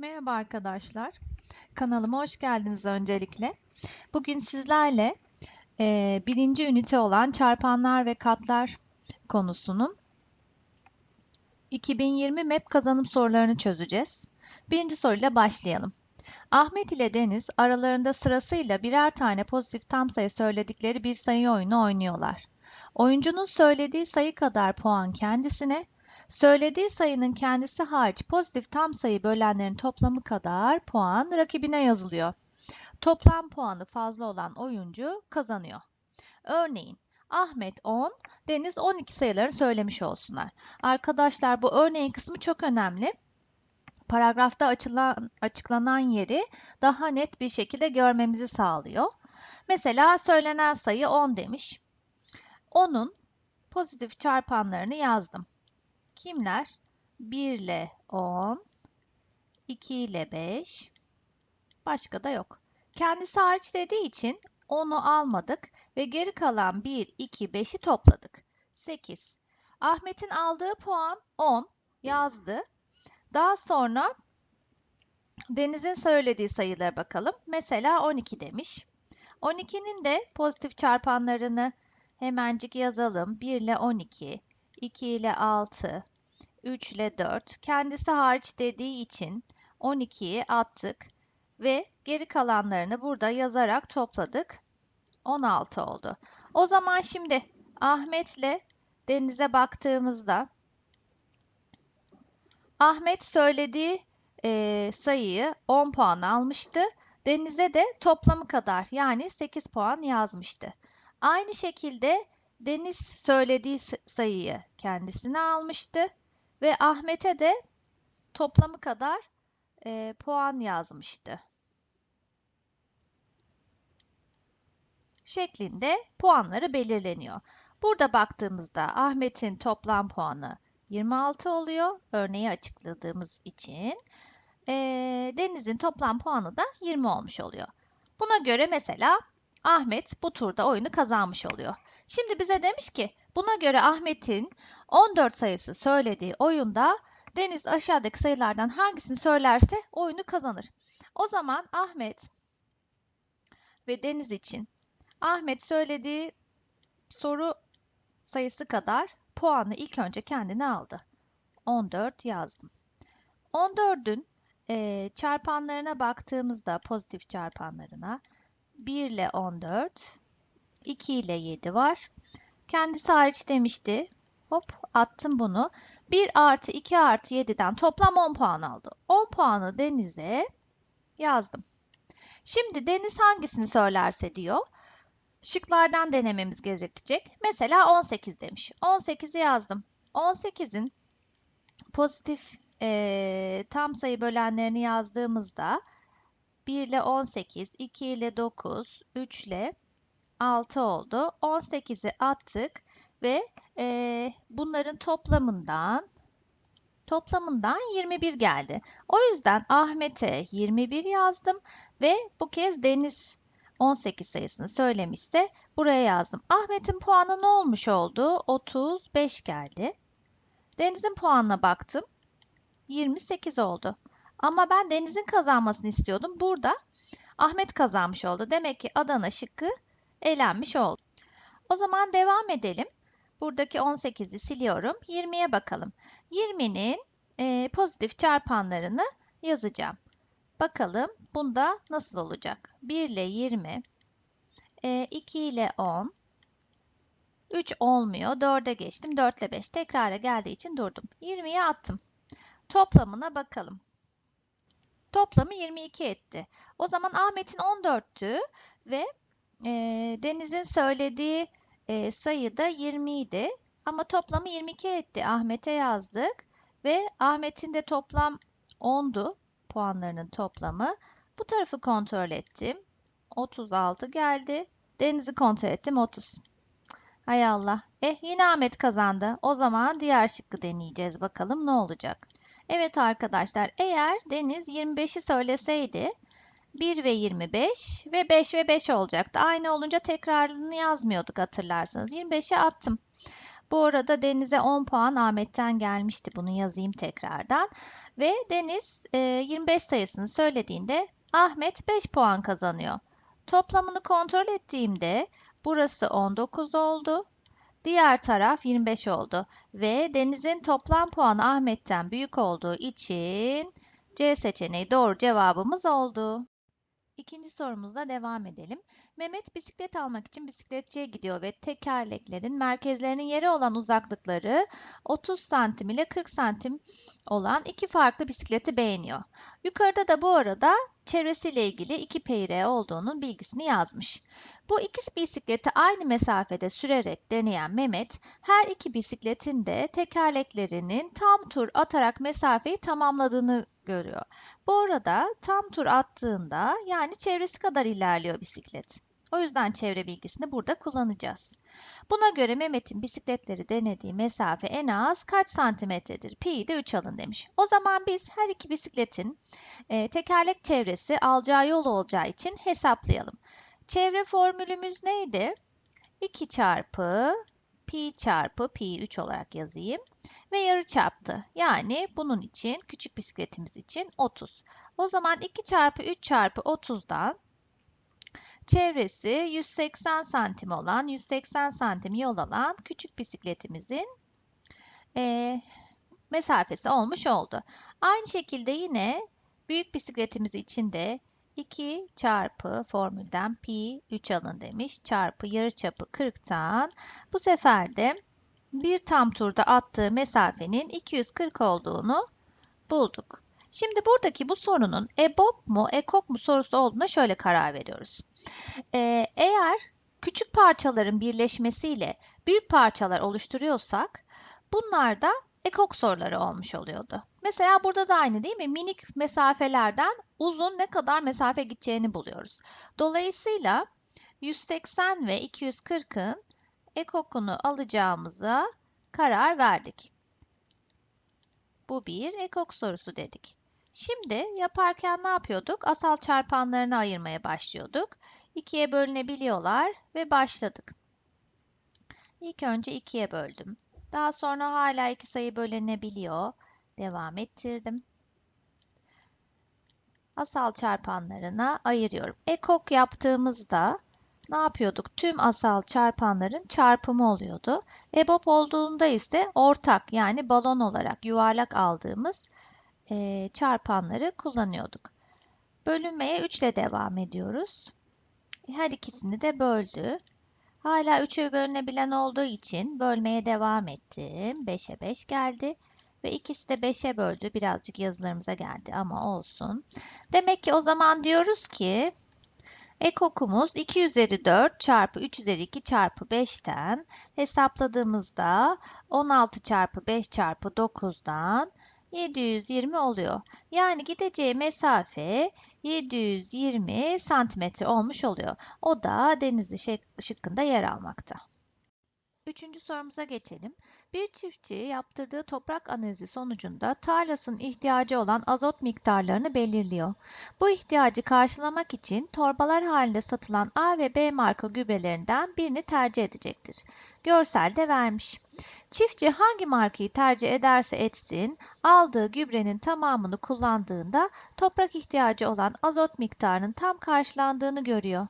Merhaba arkadaşlar. Kanalıma hoş geldiniz öncelikle. Bugün sizlerle e, birinci ünite olan çarpanlar ve katlar konusunun 2020 MEP kazanım sorularını çözeceğiz. Birinci soruyla başlayalım. Ahmet ile Deniz aralarında sırasıyla birer tane pozitif tam sayı söyledikleri bir sayı oyunu oynuyorlar. Oyuncunun söylediği sayı kadar puan kendisine, Söylediği sayının kendisi hariç pozitif tam sayı bölenlerin toplamı kadar puan rakibine yazılıyor. Toplam puanı fazla olan oyuncu kazanıyor. Örneğin Ahmet 10, Deniz 12 sayılarını söylemiş olsunlar. Arkadaşlar bu örneğin kısmı çok önemli. Paragrafta açılan, açıklanan yeri daha net bir şekilde görmemizi sağlıyor. Mesela söylenen sayı 10 demiş. 10'un pozitif çarpanlarını yazdım. Kimler? 1 ile 10, 2 ile 5, başka da yok. Kendisi hariç dediği için 10'u almadık ve geri kalan 1, 2, 5'i topladık. 8. Ahmet'in aldığı puan 10 yazdı. Daha sonra Deniz'in söylediği sayılara bakalım. Mesela 12 demiş. 12'nin de pozitif çarpanlarını hemencik yazalım. 1 ile 12, 2 ile 6, 3 ile 4. Kendisi hariç dediği için 12'yi attık ve geri kalanlarını burada yazarak topladık. 16 oldu. O zaman şimdi Ahmet ile Deniz'e baktığımızda Ahmet söylediği e, sayıyı 10 puan almıştı. Deniz'e de toplamı kadar yani 8 puan yazmıştı. Aynı şekilde Deniz söylediği sayıyı kendisine almıştı ve Ahmet'e de toplamı kadar e, puan yazmıştı. Şeklinde puanları belirleniyor. Burada baktığımızda Ahmet'in toplam puanı 26 oluyor. Örneği açıkladığımız için. E, Deniz'in toplam puanı da 20 olmuş oluyor. Buna göre mesela Ahmet bu turda oyunu kazanmış oluyor. Şimdi bize demiş ki buna göre Ahmet'in 14 sayısı söylediği oyunda Deniz aşağıdaki sayılardan hangisini söylerse oyunu kazanır. O zaman Ahmet ve Deniz için Ahmet söylediği soru sayısı kadar puanı ilk önce kendine aldı. 14 yazdım. 14'ün e, çarpanlarına baktığımızda pozitif çarpanlarına 1 ile 14, 2 ile 7 var. Kendisi hariç demişti. Hop attım bunu. 1 artı 2 artı 7'den toplam 10 puan aldı. 10 puanı Deniz'e yazdım. Şimdi Deniz hangisini söylerse diyor. Şıklardan denememiz gerekecek. Mesela 18 demiş. 18'i yazdım. 18'in pozitif e, tam sayı bölenlerini yazdığımızda 1 ile 18, 2 ile 9, 3 ile 6 oldu. 18'i attık ve e, bunların toplamından toplamından 21 geldi. O yüzden Ahmet'e 21 yazdım ve bu kez Deniz 18 sayısını söylemişse buraya yazdım. Ahmet'in puanı ne olmuş oldu? 35 geldi. Deniz'in puanına baktım. 28 oldu. Ama ben Deniz'in kazanmasını istiyordum. Burada Ahmet kazanmış oldu. Demek ki Adana şıkkı elenmiş oldu. O zaman devam edelim. Buradaki 18'i siliyorum. 20'ye bakalım. 20'nin e, pozitif çarpanlarını yazacağım. Bakalım bunda nasıl olacak? 1 ile 20, e, 2 ile 10, 3 olmuyor. 4'e geçtim. 4 ile 5 tekrara geldiği için durdum. 20'ye attım. Toplamına bakalım. Toplamı 22 etti. O zaman Ahmet'in 14'tü ve e, Deniz'in söylediği e, sayı da 20 idi. Ama toplamı 22 etti. Ahmet'e yazdık ve Ahmet'in de toplam 10'du puanlarının toplamı. Bu tarafı kontrol ettim. 36 geldi. Deniz'i kontrol ettim 30. Hay Allah. Eh yine Ahmet kazandı. O zaman diğer şıkkı deneyeceğiz. Bakalım ne olacak. Evet arkadaşlar eğer Deniz 25'i söyleseydi 1 ve 25 ve 5 ve 5 olacaktı. Aynı olunca tekrarını yazmıyorduk hatırlarsanız. 25'i attım. Bu arada Deniz'e 10 puan Ahmet'ten gelmişti. Bunu yazayım tekrardan. Ve Deniz 25 e, sayısını söylediğinde Ahmet 5 puan kazanıyor. Toplamını kontrol ettiğimde burası 19 oldu. Diğer taraf 25 oldu ve Deniz'in toplam puanı Ahmet'ten büyük olduğu için C seçeneği doğru cevabımız oldu. İkinci sorumuzla devam edelim. Mehmet bisiklet almak için bisikletçiye gidiyor ve tekerleklerin merkezlerinin yeri olan uzaklıkları 30 santim ile 40 santim olan iki farklı bisikleti beğeniyor. Yukarıda da bu arada çevresiyle ilgili iki peyre olduğunun bilgisini yazmış. Bu iki bisikleti aynı mesafede sürerek deneyen Mehmet, her iki bisikletin de tekerleklerinin tam tur atarak mesafeyi tamamladığını görüyor. Bu arada tam tur attığında yani çevresi kadar ilerliyor bisiklet. O yüzden çevre bilgisini burada kullanacağız. Buna göre Mehmet'in bisikletleri denediği mesafe en az kaç santimetredir? Pi'yi de 3 alın demiş. O zaman biz her iki bisikletin e, tekerlek çevresi alacağı yol olacağı için hesaplayalım. Çevre formülümüz neydi? 2 çarpı pi çarpı pi 3 olarak yazayım ve yarı çarptı. Yani bunun için küçük bisikletimiz için 30. O zaman 2 çarpı 3 çarpı 30'dan çevresi 180 santim olan 180 santim yol alan küçük bisikletimizin e, mesafesi olmuş oldu. Aynı şekilde yine büyük bisikletimiz için de 2 çarpı formülden pi 3 alın demiş. Çarpı yarıçapı 40'tan bu sefer de bir tam turda attığı mesafenin 240 olduğunu bulduk. Şimdi buradaki bu sorunun EBOB mu, EKOK mu sorusu olduğuna şöyle karar veriyoruz. Ee, eğer küçük parçaların birleşmesiyle büyük parçalar oluşturuyorsak bunlar da ekok soruları olmuş oluyordu. Mesela burada da aynı değil mi? Minik mesafelerden uzun ne kadar mesafe gideceğini buluyoruz. Dolayısıyla 180 ve 240'ın ekokunu alacağımıza karar verdik. Bu bir ekok sorusu dedik. Şimdi yaparken ne yapıyorduk? Asal çarpanlarını ayırmaya başlıyorduk. İkiye bölünebiliyorlar ve başladık. İlk önce ikiye böldüm. Daha sonra hala iki sayı bölünebiliyor. Devam ettirdim. Asal çarpanlarına ayırıyorum. Ekok yaptığımızda ne yapıyorduk? Tüm asal çarpanların çarpımı oluyordu. EBOB olduğunda ise ortak yani balon olarak yuvarlak aldığımız e, çarpanları kullanıyorduk. Bölünmeye 3 ile devam ediyoruz. Her ikisini de böldü. Hala 3'e bölünebilen olduğu için bölmeye devam ettim. 5'e 5 geldi. Ve ikisi de 5'e böldü. Birazcık yazılarımıza geldi ama olsun. Demek ki o zaman diyoruz ki Ekokumuz 2 üzeri 4 çarpı 3 üzeri 2 çarpı 5'ten hesapladığımızda 16 çarpı 5 çarpı 9'dan 720 oluyor. Yani gideceği mesafe 720 santimetre olmuş oluyor. O da Denizli şıkkında yer almakta. Üçüncü sorumuza geçelim. Bir çiftçi yaptırdığı toprak analizi sonucunda tarlasının ihtiyacı olan azot miktarlarını belirliyor. Bu ihtiyacı karşılamak için torbalar halinde satılan A ve B marka gübrelerinden birini tercih edecektir. Görselde vermiş. Çiftçi hangi markayı tercih ederse etsin, aldığı gübrenin tamamını kullandığında toprak ihtiyacı olan azot miktarının tam karşılandığını görüyor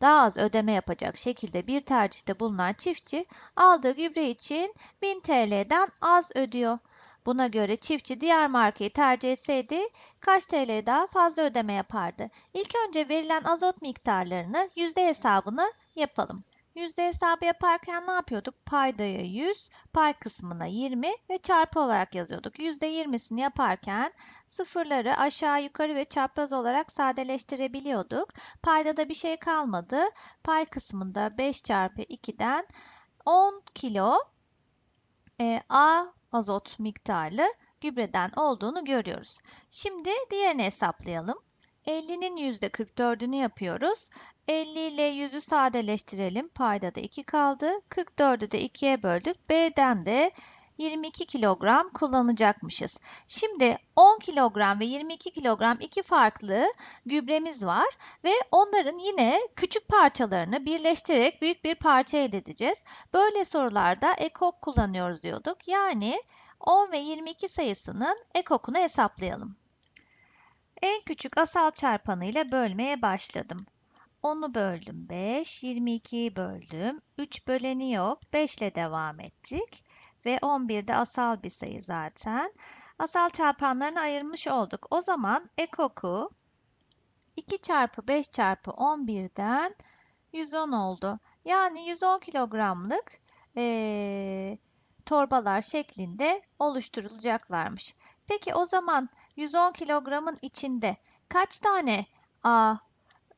daha az ödeme yapacak şekilde bir tercihte bulunan çiftçi aldığı gübre için 1000 TL'den az ödüyor. Buna göre çiftçi diğer markayı tercih etseydi kaç TL daha fazla ödeme yapardı? İlk önce verilen azot miktarlarını yüzde hesabını yapalım. Yüzde hesabı yaparken ne yapıyorduk? Paydaya 100, pay kısmına 20 ve çarpı olarak yazıyorduk. Yüzde 20'sini yaparken sıfırları aşağı yukarı ve çapraz olarak sadeleştirebiliyorduk. Payda da bir şey kalmadı. Pay kısmında 5 çarpı 2'den 10 kilo e, A azot miktarlı gübreden olduğunu görüyoruz. Şimdi diğerini hesaplayalım. 50'nin %44'ünü yapıyoruz. 50 ile 100'ü sadeleştirelim. Payda da 2 kaldı. 44'ü de 2'ye böldük. B'den de 22 kilogram kullanacakmışız. Şimdi 10 kilogram ve 22 kilogram iki farklı gübremiz var ve onların yine küçük parçalarını birleştirerek büyük bir parça elde edeceğiz. Böyle sorularda ekok kullanıyoruz diyorduk. Yani 10 ve 22 sayısının ekokunu hesaplayalım. En küçük asal çarpanı ile bölmeye başladım. 10'u böldüm 5, 22'yi böldüm. 3 böleni yok. 5 ile devam ettik. Ve 11 de asal bir sayı zaten. Asal çarpanlarını ayırmış olduk. O zaman ekoku 2 çarpı 5 çarpı 11'den 110 oldu. Yani 110 kilogramlık ee, torbalar şeklinde oluşturulacaklarmış. Peki o zaman 110 kilogramın içinde kaç tane A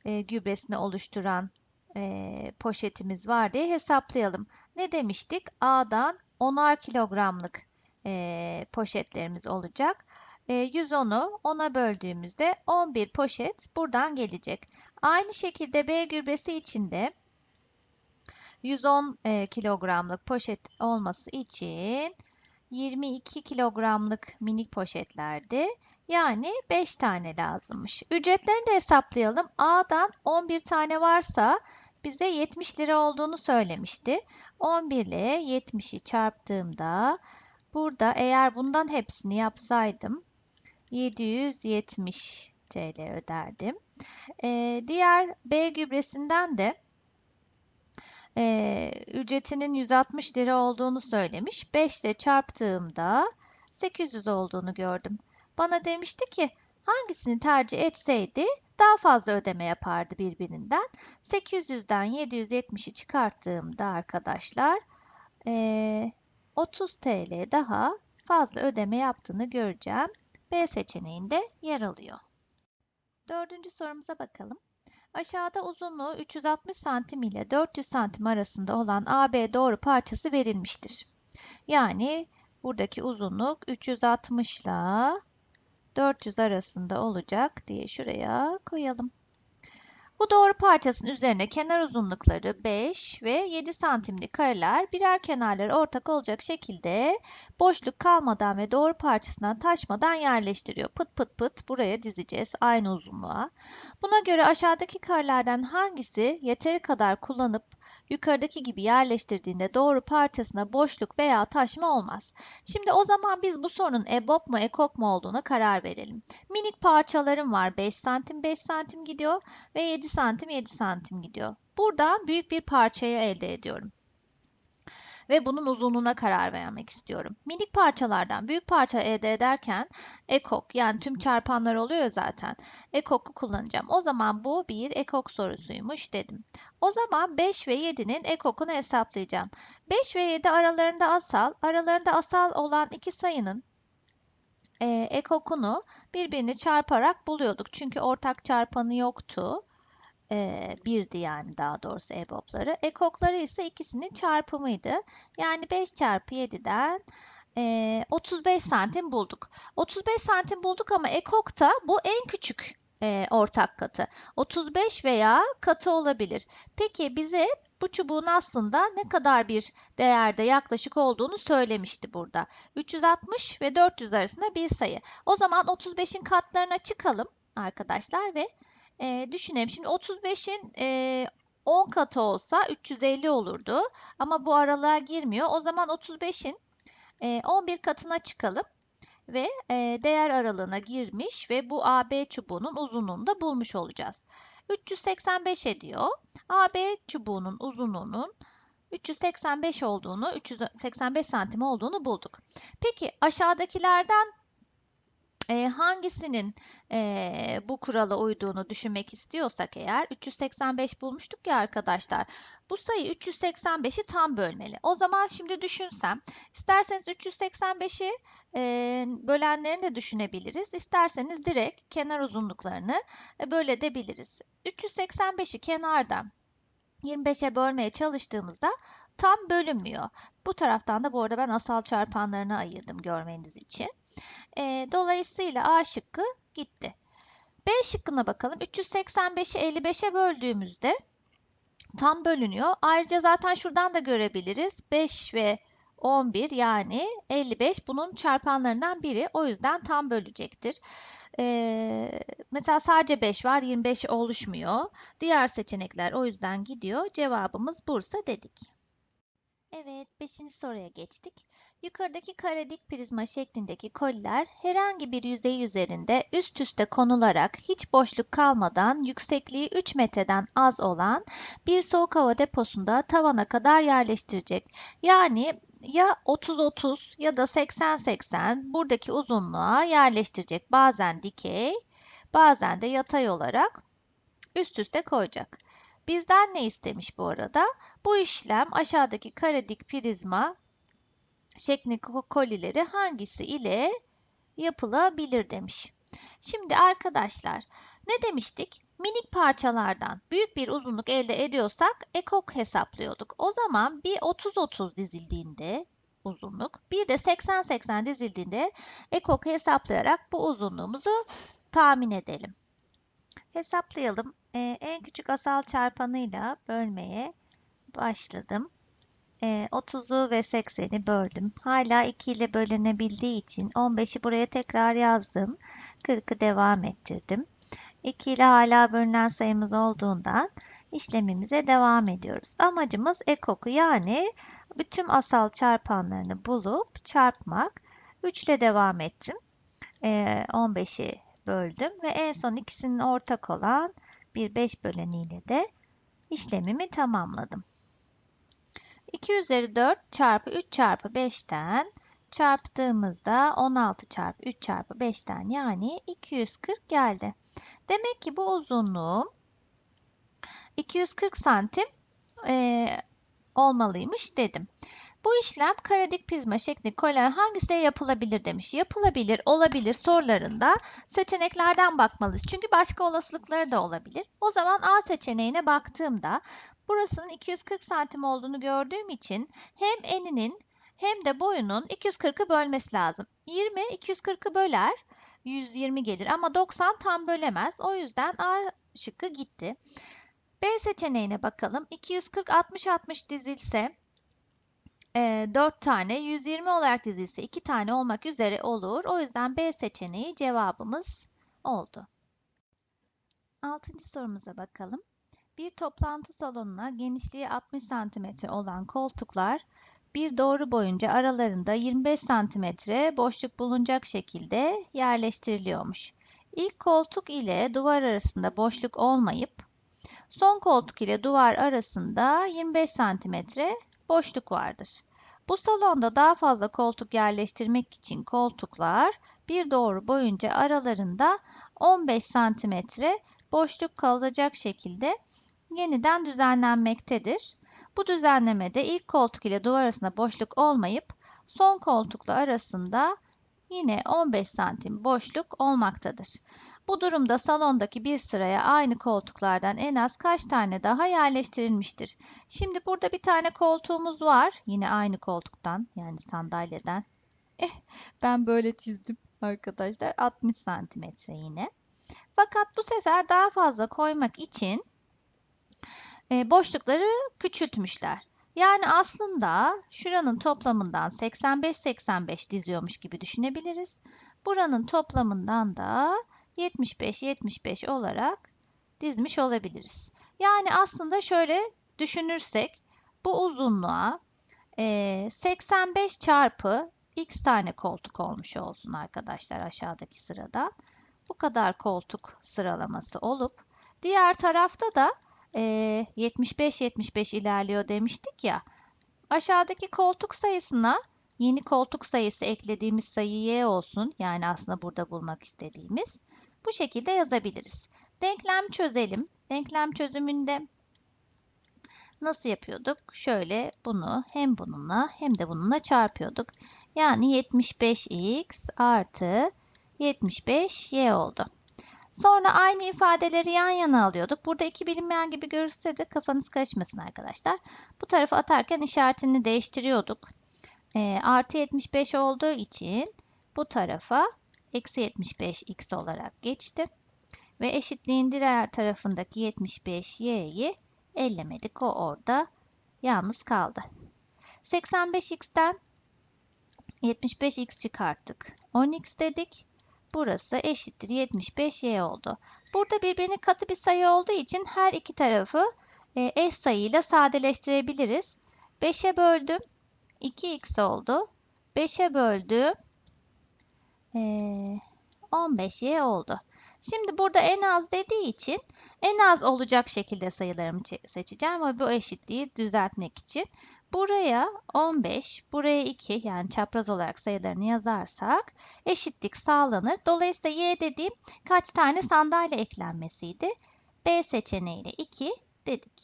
e, gübresini oluşturan e, poşetimiz var diye hesaplayalım. Ne demiştik? A'dan 10'ar kilogramlık e, poşetlerimiz olacak. E, 110'u 10'a böldüğümüzde 11 poşet buradan gelecek. Aynı şekilde B gübresi için de 110 e, kilogramlık poşet olması için 22 kilogramlık minik poşetlerde yani 5 tane lazımmış. Ücretlerini de hesaplayalım. A'dan 11 tane varsa bize 70 lira olduğunu söylemişti. 11 ile 70'i çarptığımda burada eğer bundan hepsini yapsaydım 770 TL öderdim. Ee, diğer B gübresinden de e, ücretinin 160 lira olduğunu söylemiş. 5 ile çarptığımda 800 olduğunu gördüm. Bana demişti ki hangisini tercih etseydi daha fazla ödeme yapardı birbirinden. 800'den 770'i çıkarttığımda arkadaşlar e, 30 TL daha fazla ödeme yaptığını göreceğim. B seçeneğinde yer alıyor. Dördüncü sorumuza bakalım. Aşağıda uzunluğu 360 cm ile 400 cm arasında olan AB doğru parçası verilmiştir. Yani buradaki uzunluk 360 ile 400 arasında olacak diye şuraya koyalım. Bu doğru parçasının üzerine kenar uzunlukları 5 ve 7 santimlik kareler birer kenarları ortak olacak şekilde boşluk kalmadan ve doğru parçasından taşmadan yerleştiriyor. Pıt pıt pıt buraya dizeceğiz aynı uzunluğa. Buna göre aşağıdaki karelerden hangisi yeteri kadar kullanıp yukarıdaki gibi yerleştirdiğinde doğru parçasına boşluk veya taşma olmaz. Şimdi o zaman biz bu sorunun EBOB mu EKOK mu olduğuna karar verelim. Minik parçalarım var 5 santim 5 santim gidiyor ve 7 santim 7 santim gidiyor. Buradan büyük bir parçayı elde ediyorum ve bunun uzunluğuna karar vermek istiyorum. Minik parçalardan büyük parça elde ederken ekok yani tüm çarpanlar oluyor zaten. Ekok'u kullanacağım. O zaman bu bir ekok sorusuymuş dedim. O zaman 5 ve 7'nin ekokunu hesaplayacağım. 5 ve 7 aralarında asal, aralarında asal olan iki sayının e, ekokunu birbirini çarparak buluyorduk. Çünkü ortak çarpanı yoktu e, birdi yani daha doğrusu EBOB'ları. Ekokları ise ikisinin çarpımıydı. Yani 5 çarpı 7'den e, 35 santim bulduk. 35 santim bulduk ama ekokta bu en küçük e, ortak katı. 35 veya katı olabilir. Peki bize bu çubuğun aslında ne kadar bir değerde yaklaşık olduğunu söylemişti burada. 360 ve 400 arasında bir sayı. O zaman 35'in katlarına çıkalım arkadaşlar ve e, düşünelim. Şimdi 35'in e, 10 katı olsa 350 olurdu. Ama bu aralığa girmiyor. O zaman 35'in e, 11 katına çıkalım. Ve e, değer aralığına girmiş ve bu AB çubuğunun uzunluğunu da bulmuş olacağız. 385 ediyor. AB çubuğunun uzunluğunun 385 olduğunu, 385 santim olduğunu bulduk. Peki aşağıdakilerden e, hangisinin e, bu kurala uyduğunu düşünmek istiyorsak eğer 385 bulmuştuk ya arkadaşlar. Bu sayı 385'i tam bölmeli. O zaman şimdi düşünsem isterseniz 385'i e, bölenlerini de düşünebiliriz. İsterseniz direkt kenar uzunluklarını e, bölebiliriz. 385'i kenardan 25'e bölmeye çalıştığımızda tam bölünmüyor. Bu taraftan da bu arada ben asal çarpanlarını ayırdım görmeniz için. E, dolayısıyla A şıkkı gitti. B şıkkına bakalım. 385'i 55'e böldüğümüzde tam bölünüyor. Ayrıca zaten şuradan da görebiliriz. 5 ve 11 yani 55 bunun çarpanlarından biri. O yüzden tam bölecektir. Ee, mesela sadece 5 var 25 oluşmuyor. Diğer seçenekler o yüzden gidiyor. Cevabımız Bursa dedik. Evet, 5. soruya geçtik. Yukarıdaki kare dik prizma şeklindeki koliler herhangi bir yüzey üzerinde üst üste konularak hiç boşluk kalmadan yüksekliği 3 metreden az olan bir soğuk hava deposunda tavana kadar yerleştirecek. Yani ya 30-30 ya da 80-80 buradaki uzunluğa yerleştirecek. Bazen dikey, bazen de yatay olarak üst üste koyacak. Bizden ne istemiş bu arada? Bu işlem aşağıdaki kare dik prizma şeklindeki kolileri hangisi ile yapılabilir demiş. Şimdi arkadaşlar ne demiştik? Minik parçalardan büyük bir uzunluk elde ediyorsak ekok hesaplıyorduk. O zaman bir 30-30 dizildiğinde uzunluk, bir de 80-80 dizildiğinde ekok hesaplayarak bu uzunluğumuzu tahmin edelim. Hesaplayalım. Ee, en küçük asal çarpanıyla bölmeye başladım. Ee, 30'u ve 80'i böldüm. Hala 2 ile bölünebildiği için 15'i buraya tekrar yazdım. 40'ı devam ettirdim. 2 ile hala bölünen sayımız olduğundan işlemimize devam ediyoruz. Amacımız ekoku yani bütün asal çarpanlarını bulup çarpmak. 3 ile devam ettim. Ee, 15'i böldüm ve en son ikisinin ortak olan bir 5 böleniyle de işlemimi tamamladım. 2 üzeri 4 çarpı 3 çarpı 5'ten çarptığımızda 16 çarpı 3 çarpı 5'ten yani 240 geldi. Demek ki bu uzunluğum 240 santim e, olmalıymış dedim. Bu işlem karadik prizma şeklinde kolen hangisiyle yapılabilir demiş. Yapılabilir, olabilir sorularında seçeneklerden bakmalıyız. Çünkü başka olasılıkları da olabilir. O zaman A seçeneğine baktığımda burasının 240 santim olduğunu gördüğüm için hem eninin hem de boyunun 240'ı bölmesi lazım. 20 240'ı böler 120 gelir ama 90 tam bölemez. O yüzden A şıkkı gitti. B seçeneğine bakalım. 240 60 60 dizilse e, 4 tane 120 olarak dizilse 2 tane olmak üzere olur. O yüzden B seçeneği cevabımız oldu. 6. sorumuza bakalım. Bir toplantı salonuna genişliği 60 cm olan koltuklar bir doğru boyunca aralarında 25 cm boşluk bulunacak şekilde yerleştiriliyormuş. İlk koltuk ile duvar arasında boşluk olmayıp son koltuk ile duvar arasında 25 cm boşluk vardır. Bu salonda daha fazla koltuk yerleştirmek için koltuklar bir doğru boyunca aralarında 15 cm boşluk kalacak şekilde yeniden düzenlenmektedir. Bu düzenlemede ilk koltuk ile duvar arasında boşluk olmayıp son koltukla arasında yine 15 santim boşluk olmaktadır. Bu durumda salondaki bir sıraya aynı koltuklardan en az kaç tane daha yerleştirilmiştir? Şimdi burada bir tane koltuğumuz var. Yine aynı koltuktan yani sandalyeden. Eh, ben böyle çizdim arkadaşlar. 60 santimetre yine. Fakat bu sefer daha fazla koymak için e, boşlukları küçültmüşler. Yani aslında şuranın toplamından 85-85 diziyormuş gibi düşünebiliriz. Buranın toplamından da 75-75 olarak dizmiş olabiliriz. Yani aslında şöyle düşünürsek bu uzunluğa 85 çarpı x tane koltuk olmuş olsun arkadaşlar aşağıdaki sırada. Bu kadar koltuk sıralaması olup diğer tarafta da 75-75 ilerliyor demiştik ya. Aşağıdaki koltuk sayısına yeni koltuk sayısı eklediğimiz sayı y olsun. Yani aslında burada bulmak istediğimiz. Bu şekilde yazabiliriz. Denklem çözelim. Denklem çözümünde nasıl yapıyorduk? Şöyle bunu hem bununla hem de bununla çarpıyorduk. Yani 75x artı 75y oldu. Sonra aynı ifadeleri yan yana alıyorduk. Burada iki bilinmeyen gibi görürse de kafanız karışmasın arkadaşlar. Bu tarafa atarken işaretini değiştiriyorduk. E, artı 75 olduğu için bu tarafa eksi 75 x olarak geçti. Ve eşitliğin diğer tarafındaki 75 y'yi ellemedik. O orada yalnız kaldı. 85x'ten 75x çıkarttık. 10x dedik. Burası eşittir 75y oldu. Burada birbirinin katı bir sayı olduğu için her iki tarafı e, eş sayıyla sadeleştirebiliriz. 5'e böldüm. 2x oldu. 5'e böldüm. E, 15y oldu. Şimdi burada en az dediği için en az olacak şekilde sayılarımı seçeceğim ve bu eşitliği düzeltmek için buraya 15, buraya 2 yani çapraz olarak sayılarını yazarsak eşitlik sağlanır. Dolayısıyla y dediğim kaç tane sandalye eklenmesiydi? B seçeneğiyle 2 dedik.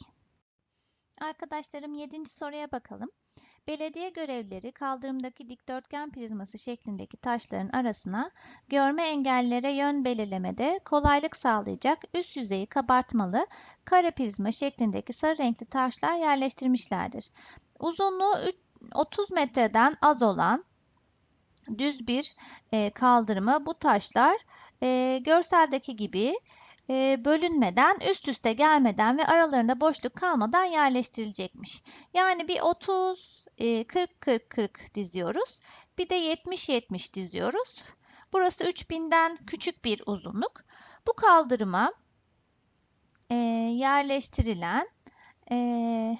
Arkadaşlarım 7. soruya bakalım. Belediye görevlileri kaldırımdaki dikdörtgen prizması şeklindeki taşların arasına görme engellilere yön belirlemede kolaylık sağlayacak üst yüzeyi kabartmalı kare prizma şeklindeki sarı renkli taşlar yerleştirmişlerdir. Uzunluğu 30 metreden az olan düz bir e, kaldırıma bu taşlar e, görseldeki gibi e, bölünmeden, üst üste gelmeden ve aralarında boşluk kalmadan yerleştirilecekmiş. Yani bir 30, 40, 40, 40 diziyoruz. Bir de 70, 70 diziyoruz. Burası 3000'den küçük bir uzunluk. Bu kaldırıma e, yerleştirilen e,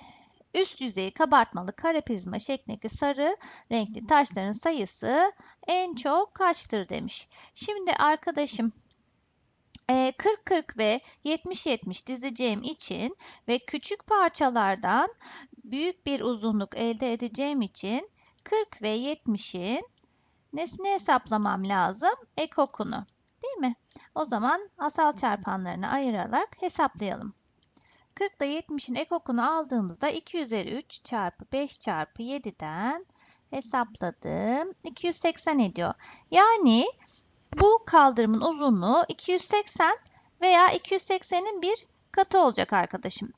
üst yüzeyi kabartmalı kare prizma şeklindeki sarı renkli taşların sayısı en çok kaçtır demiş. Şimdi arkadaşım 40-40 ve 70-70 dizeceğim için ve küçük parçalardan büyük bir uzunluk elde edeceğim için 40 ve 70'in nesini hesaplamam lazım? Ekokunu. Değil mi? O zaman asal çarpanlarını ayırarak hesaplayalım. 40 ile 70'in ekokunu aldığımızda 2 üzeri 3 çarpı 5 çarpı 7'den hesapladım. 280 ediyor. Yani bu kaldırımın uzunluğu 280 veya 280'in bir katı olacak arkadaşım.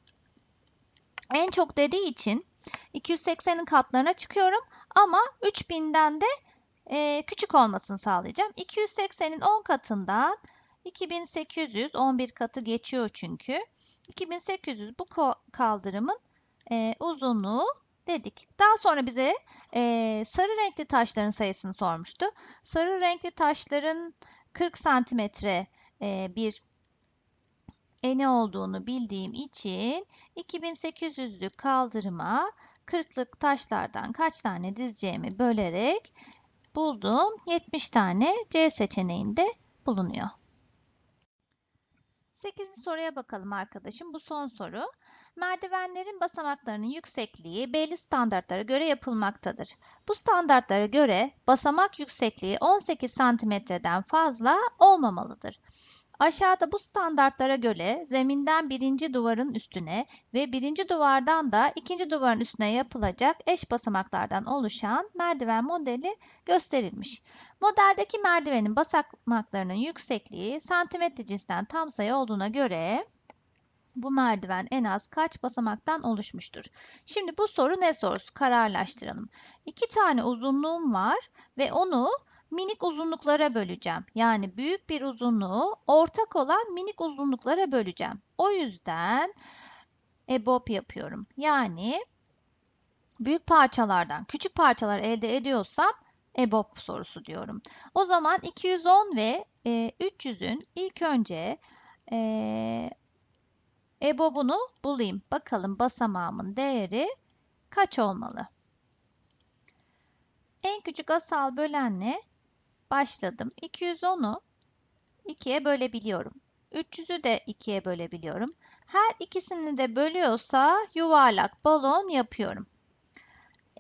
En çok dediği için 280'in katlarına çıkıyorum ama 3000'den de e, küçük olmasını sağlayacağım. 280'in 10 katından 2800 11 katı geçiyor çünkü. 2800 bu kaldırımın e, uzunluğu dedik. Daha sonra bize e, sarı renkli taşların sayısını sormuştu. Sarı renkli taşların 40 santimetre e, eni olduğunu bildiğim için 2800'lük kaldırıma 40'lık taşlardan kaç tane dizeceğimi bölerek buldum. 70 tane C seçeneğinde bulunuyor. 8. soruya bakalım arkadaşım. Bu son soru. Merdivenlerin basamaklarının yüksekliği belli standartlara göre yapılmaktadır. Bu standartlara göre basamak yüksekliği 18 santimetreden fazla olmamalıdır. Aşağıda bu standartlara göre zeminden birinci duvarın üstüne ve birinci duvardan da ikinci duvarın üstüne yapılacak eş basamaklardan oluşan merdiven modeli gösterilmiş. Modeldeki merdivenin basamaklarının yüksekliği santimetre cinsinden tam sayı olduğuna göre bu merdiven en az kaç basamaktan oluşmuştur? Şimdi bu soru ne sorusu? Kararlaştıralım. İki tane uzunluğum var ve onu minik uzunluklara böleceğim. Yani büyük bir uzunluğu ortak olan minik uzunluklara böleceğim. O yüzden EBOB yapıyorum. Yani büyük parçalardan küçük parçalar elde ediyorsam EBOB sorusu diyorum. O zaman 210 ve e, 300'ün ilk önce e, EBOB'unu bulayım. Bakalım basamağımın değeri kaç olmalı? En küçük asal bölenle başladım. 210'u 2'ye bölebiliyorum. 300'ü de 2'ye bölebiliyorum. Her ikisini de bölüyorsa yuvarlak balon yapıyorum.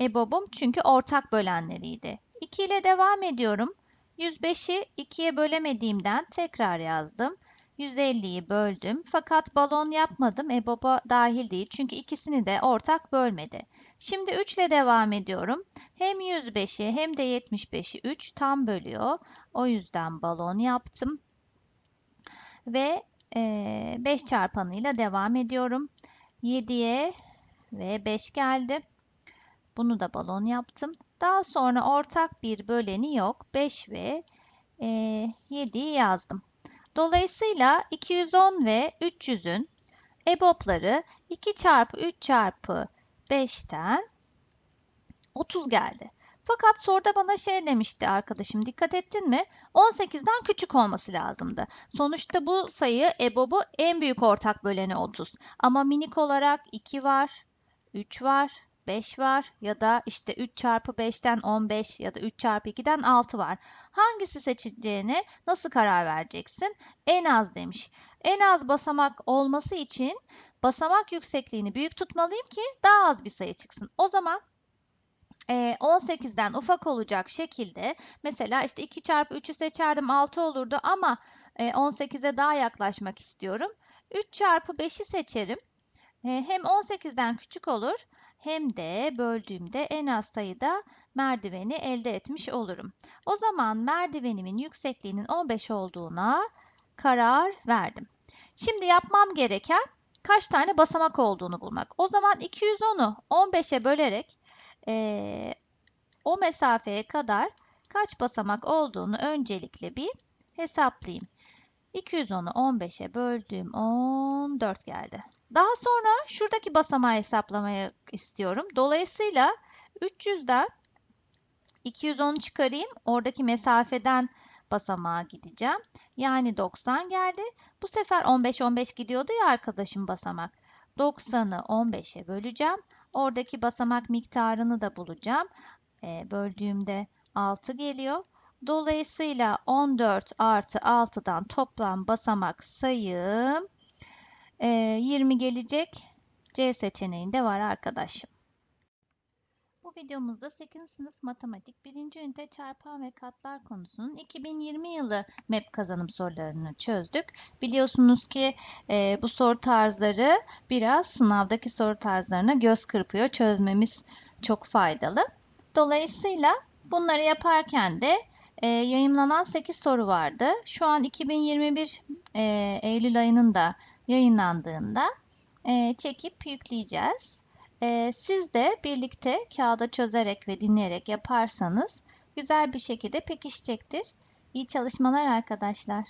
EBOB'um çünkü ortak bölenleriydi. 2 ile devam ediyorum. 105'i 2'ye bölemediğimden tekrar yazdım. 150'yi böldüm. Fakat balon yapmadım. EBOB'a dahil değil. Çünkü ikisini de ortak bölmedi. Şimdi 3 ile devam ediyorum. Hem 105'i hem de 75'i 3 tam bölüyor. O yüzden balon yaptım. Ve e, 5 çarpanıyla devam ediyorum. 7'ye ve 5 geldi. Bunu da balon yaptım. Daha sonra ortak bir böleni yok. 5 ve e, 7'yi yazdım. Dolayısıyla 210 ve 300'ün EBOB'ları 2 çarpı 3 çarpı 5'ten 30 geldi. Fakat soruda bana şey demişti arkadaşım dikkat ettin mi? 18'den küçük olması lazımdı. Sonuçta bu sayı EBOB'u en büyük ortak böleni 30. Ama minik olarak 2 var, 3 var, 5 var ya da işte 3 çarpı 5'ten 15 ya da 3 çarpı 2'den 6 var. Hangisi seçeceğine nasıl karar vereceksin? En az demiş. En az basamak olması için basamak yüksekliğini büyük tutmalıyım ki daha az bir sayı çıksın. O zaman 18'den ufak olacak şekilde mesela işte 2 çarpı 3'ü seçerdim 6 olurdu ama 18'e daha yaklaşmak istiyorum. 3 çarpı 5'i seçerim. Hem 18'den küçük olur hem de böldüğümde en az sayıda merdiveni elde etmiş olurum. O zaman merdivenimin yüksekliğinin 15 olduğuna karar verdim. Şimdi yapmam gereken kaç tane basamak olduğunu bulmak. O zaman 210'u 15'e bölerek e, o mesafeye kadar kaç basamak olduğunu öncelikle bir hesaplayayım. 210'u 15'e böldüğüm 14 geldi. Daha sonra şuradaki basamağı hesaplamaya istiyorum. Dolayısıyla 300'den 210'u çıkarayım. Oradaki mesafeden basamağa gideceğim. Yani 90 geldi. Bu sefer 15 15 gidiyordu ya arkadaşım basamak. 90'ı 15'e böleceğim. Oradaki basamak miktarını da bulacağım. E, böldüğümde 6 geliyor. Dolayısıyla 14 artı 6'dan toplam basamak sayım e, 20 gelecek. C seçeneğinde var arkadaşım. Bu videomuzda 8. sınıf matematik 1. ünite çarpan ve katlar konusunun 2020 yılı MEP kazanım sorularını çözdük. Biliyorsunuz ki e, bu soru tarzları biraz sınavdaki soru tarzlarına göz kırpıyor. Çözmemiz çok faydalı. Dolayısıyla bunları yaparken de e, yayınlanan 8 soru vardı. Şu an 2021 e, Eylül ayının da yayınlandığında e, çekip yükleyeceğiz. Ee, siz de birlikte kağıda çözerek ve dinleyerek yaparsanız güzel bir şekilde pekişecektir. İyi çalışmalar arkadaşlar.